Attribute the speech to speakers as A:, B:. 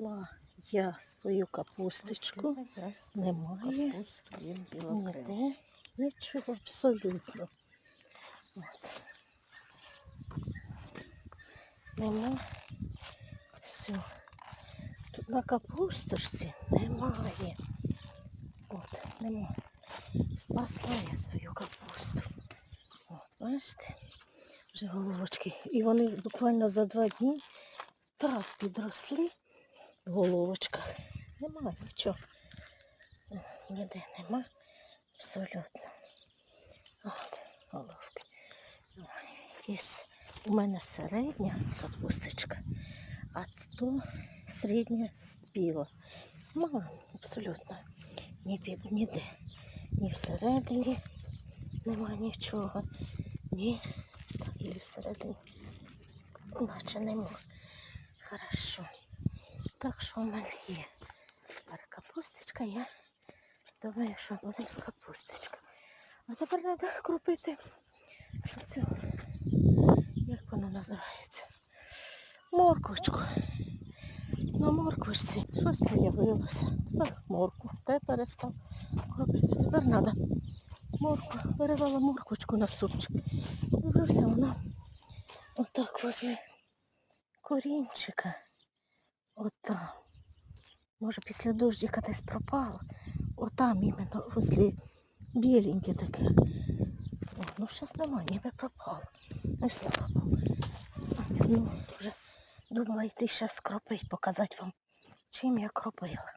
A: Знайшла я свою капусточку. Немає. Ніде. Нічого абсолютно. От. Нема. Все. Тут на капусточці немає. От, нема. Спасла я свою капусту. От, бачите? Вже головочки. І вони буквально за два дні так підросли головочках. Нема нічого. Ніде нема. Абсолютно. От, головки. Є у мене середня капусточка, а то середня спіла. Мама, абсолютно. Ні ніде. Ні всередині нема нічого. Ні. Так, і всередині. Наче нема. Хорошо. Так що в мене є. Тепер капусточка, я думаю, що будемо з капусточкою. А тепер треба крупити цю, як воно називається? Морквочку. На морквочці щось появилося. Тепер морку. Те перестав кропити. Тепер треба морку. Виривала морквочку на супчик. Дивлюся, вона отак возле корінчика. Отам. Може після дождика десь пропало. Отам іменно возле біленьке таке. О, ну зараз нема, ніби пропало. Ну і слава Богу. Ну, вже думала йти зараз кропить, показати вам, чим я кропила.